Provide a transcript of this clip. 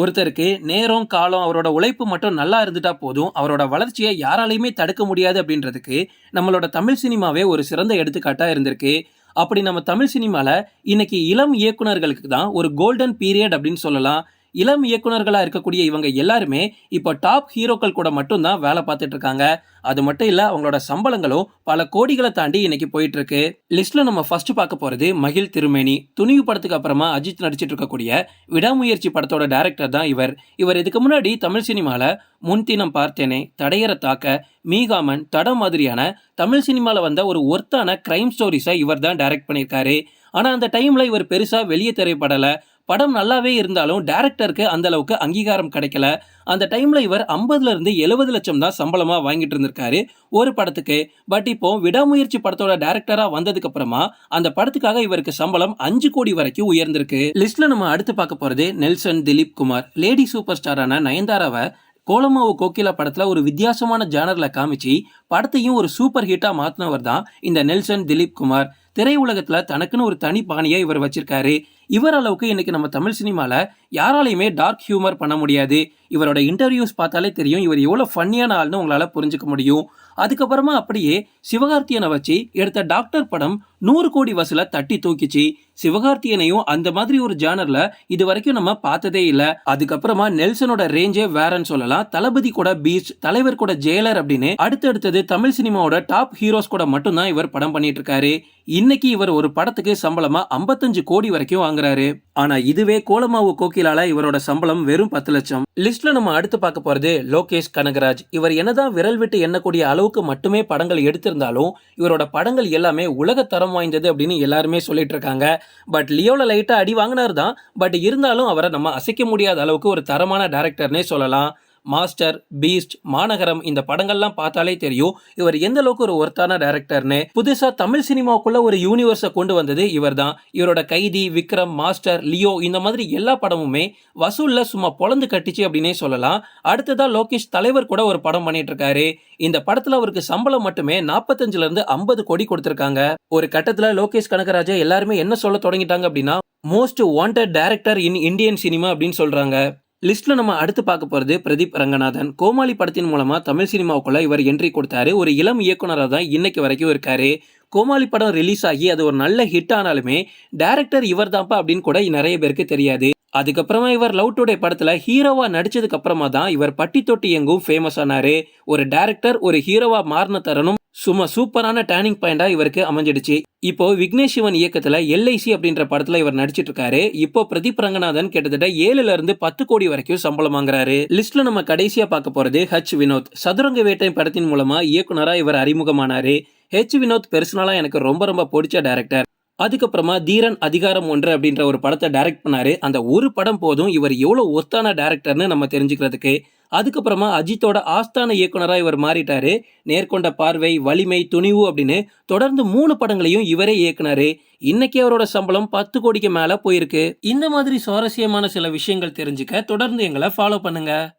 ஒருத்தருக்கு நேரம் காலம் அவரோட உழைப்பு மட்டும் நல்லா இருந்துட்டா போதும் அவரோட வளர்ச்சியை யாராலையுமே தடுக்க முடியாது அப்படின்றதுக்கு நம்மளோட தமிழ் சினிமாவே ஒரு சிறந்த எடுத்துக்காட்டாக இருந்திருக்கு. அப்படி நம்ம தமிழ் சினிமாவில் இன்னைக்கு இளம் இயக்குனர்களுக்கு தான் ஒரு கோல்டன் பீரியட் அப்படின்னு சொல்லலாம். இளம் இயக்குநர்களாக இருக்கக்கூடிய இவங்க எல்லாருமே இப்போ டாப் ஹீரோக்கள் கூட மட்டும்தான் வேலை பார்த்துட்டு இருக்காங்க. அது மட்டும் இல்லை அவங்களோட சம்பளங்களும் பல கோடிகளை தாண்டி இன்னைக்கு போயிட்டு இருக்கு லிஸ்ட்ல நம்ம ஃபர்ஸ்ட் பார்க்க போறது மகிழ் திருமேனி. துணிவு படத்துக்கு அப்புறமா அஜித் நடிச்சிட்டு இருக்கக்கூடிய விடாமுயற்சி படத்தோட டேரக்டர் தான் இவர். இவர் இதுக்கு முன்னாடி தமிழ் சினிமாவில் முன்தினம் பார்த்தேனே தடையற தாக்க மீகாமன் தடம் மாதிரியான தமிழ் சினிமாவில் வந்த ஒரு ஒர்த்தான கிரைம் ஸ்டோரிஸை இவர் தான் டைரக்ட் பண்ணியிருக்காரு. ஆனால் அந்த டைமில் இவர் பெருசாக வெளியே தெரியப்படலை படம் நல்லாவே இருந்தாலும் டேரக்டருக்கு அந்த அளவுக்கு அங்கீகாரம் கிடைக்கல. அந்த டைமில் இவர் ஐம்பதுலேருந்து எழுபது லட்சம் தான் சம்பளமாக வாங்கிட்டு இருந்திருக்காரு ஒரு படத்துக்கு. பட் இப்போ விடாமுயற்சி படத்தோட டேரக்டராக வந்ததுக்கு அப்புறமா அந்த படத்துக்காக இவருக்கு சம்பளம் அஞ்சு கோடி வரைக்கும் உயர்ந்திருக்கு. லிஸ்ட்ல நம்ம அடுத்து பார்க்க போகிறது நெல்சன் திலீப் குமார். லேடி சூப்பர் ஸ்டாரான நயன்தாராவை கோலமாவு கோகிலா படத்தில் ஒரு வித்தியாசமான ஜானரில் காமிச்சு படத்தையும் ஒரு சூப்பர் ஹிட்டாக மாற்றினவர் தான் இந்த நெல்சன் திலீப் குமார். திரையுலகத்தில் தனக்குன்னு ஒரு தனி பாணியை இவர் வச்சிருக்காரு. இவர் அளவுக்கு இன்னைக்கு நம்ம தமிழ் சினிமாவில் யாராலையுமே டார்க் ஹியூமர் பண்ண முடியாது. இவரோட இன்டர்வியூஸ் பார்த்தாலே தெரியும் இவர் எவ்வளோ ஃபன்னியான ஆள்னு உங்களால் புரிஞ்சுக்க முடியும். அதுக்கப்புறமா அப்படியே சிவகார்த்தியனை வச்சு எடுத்த டாக்டர் படம் நூறு கோடி வசூலை தட்டி தூக்கிச்சு. சிவகார்த்தியனையும் அந்த மாதிரி ஒரு ஜானர்ல இது வரைக்கும் நம்ம பார்த்ததே இல்லை. அதுக்கப்புறமா நெல்சனோட ரேஞ்சே வேறன்னு சொல்லலாம். தளபதி கூட பீச் தலைவர் கூட ஜெயலர் அப்படின்னு அடுத்தடுத்தது தமிழ் சினிமாவோட டாப் ஹீரோஸ் கூட மட்டும்தான் இவர் படம் பண்ணிட்டு இருக்காரு. இன்னைக்கு இவர் ஒரு படத்துக்கு சம்பளமா 55 கோடி வரைக்கும் வாங்குறாரு. ஆனா இதுவே கோலமாவு கோகிலால இவரோட சம்பளம் வெறும் பத்து லட்சம். லிஸ்ட்ல நம்ம அடுத்து பார்க்க போறது லோகேஷ் கனகராஜ். இவர் என்னதான் விரல் விட்டு எண்ணக்கூடிய அளவுக்கு மட்டுமே படங்கள் எடுத்திருந்தாலும் இவரோட படங்கள் எல்லாமே உலக தரம் வாய்ந்தது அப்படின்னு எல்லாருமே சொல்லிட்டு இருக்காங்க. பட் லியோல லைட்டா அடி வாங்கினார் தான் பட் இருந்தாலும் அவரை நம்ம அசைக்க முடியாத அளவுக்கு ஒரு தரமான டேரக்டர்னே சொல்லலாம். மாஸ்டர் பீஸ்ட் மாநகரம் இந்த படங்கள்லாம் பார்த்தாலே தெரியும். இவர் எந்த அளவுக்கு ஒரு ஒர்த்தான டேரக்டர்னு புதுசா தமிழ் சினிமாவுக்குள்ள ஒரு யூனிவர்ஸை கொண்டு வந்தது இவர் தான் இவரோட கைதி விக்ரம் மாஸ்டர் லியோ இந்த மாதிரி எல்லா படமுமே வசூல்ல சும்மா பொழந்து கட்டிச்சு அப்படின்னே சொல்லலாம். அடுத்ததா லோகேஷ் தலைவர் கூட ஒரு படம் பண்ணிட்டு இருக்காரு இந்த படத்துல அவருக்கு சம்பளம் மட்டுமே நாற்பத்தஞ்சுல இருந்து ஐம்பது கோடி கொடுத்திருக்காங்க. ஒரு கட்டத்துல லோகேஷ் கனகராஜா எல்லாருமே என்ன சொல்ல தொடங்கிட்டாங்க அப்படின்னா most wanted director in Indian cinema அப்படின்னு சொல்றாங்க. லிஸ்ட்டில் நம்ம அடுத்து பார்க்க போகிறது பிரதீப் ரங்கநாதன். கோமாளி படத்தின் மூலமாக தமிழ் சினிமாவுக்குள்ளே இவர் என்ட்ரி கொடுத்தாரு. ஒரு இளம் இயக்குனராக தான் இன்னைக்கு வரைக்கும் இருக்கார். கோமாளி படம் ரிலீஸ் ஆகி அது ஒரு நல்ல ஹிட் ஆனாலுமே டேரக்டர் இவர் தான்ப்பா அப்படின்னு கூட நிறைய பேருக்கு தெரியாது. அதுக்கப்புறமா இவர் லவ் டுடே படத்தில் ஹீரோவாக நடிச்சதுக்கு அப்புறமா தான் இவர் பட்டி தொட்டி எங்கும் ஃபேமஸ் ஆனார். ஒரு டேரக்டர் ஒரு ஹீரோவாக மாறின தரணும் சும்மா சூப்பரான டேர்னிங் பாயிண்டாக இவருக்கு அமைஞ்சிடுச்சு. இப்போ விக்னேஷ் சிவன் இயக்கத்தில் எல்ஐசி அப்படின்ற படத்தில் இவர் நடிச்சிட்டு இருக்காரு இப்போ பிரதீப் ரங்கநாதன் கிட்டத்தட்ட ஏழுல இருந்து பத்து கோடி வரைக்கும் சம்பளம் வாங்குறாரு. லிஸ்ட்ல நம்ம கடைசியா பார்க்க போறது ஹச் வினோத். சதுரங்க வேட்டை படத்தின் மூலமா இயக்குனராக இவர் அறிமுகமானாரு. ஹெச் வினோத் பெர்சனலாக எனக்கு ரொம்ப ரொம்ப பிடிச்ச டேரக்டர் அதுக்கப்புறமா தீரன் அதிகாரம் ஒன்று அப்படின்ற ஒரு படத்தை டைரக்ட் பண்ணாரு. அந்த ஒரு படம் போதும் இவர் எவ்வளோ ஒத்தான டேரக்டர்னு நம்ம தெரிஞ்சுக்கிறதுக்கு. அதுக்கப்புறமா அஜித்தோட ஆஸ்தான இயக்குனராக இவர் மாறிட்டாரு. நேர்கொண்ட பார்வை வலிமை துணிவு அப்படின்னு தொடர்ந்து மூணு படங்களையும் இவரே இயக்குனாரு. இன்னைக்கு அவரோட சம்பளம் பத்து கோடிக்கு மேல போயிருக்கு. இந்த மாதிரி சுவாரஸ்யமான சில விஷயங்கள் தெரிஞ்சுக்க தொடர்ந்து எங்களை ஃபாலோ பண்ணுங்க.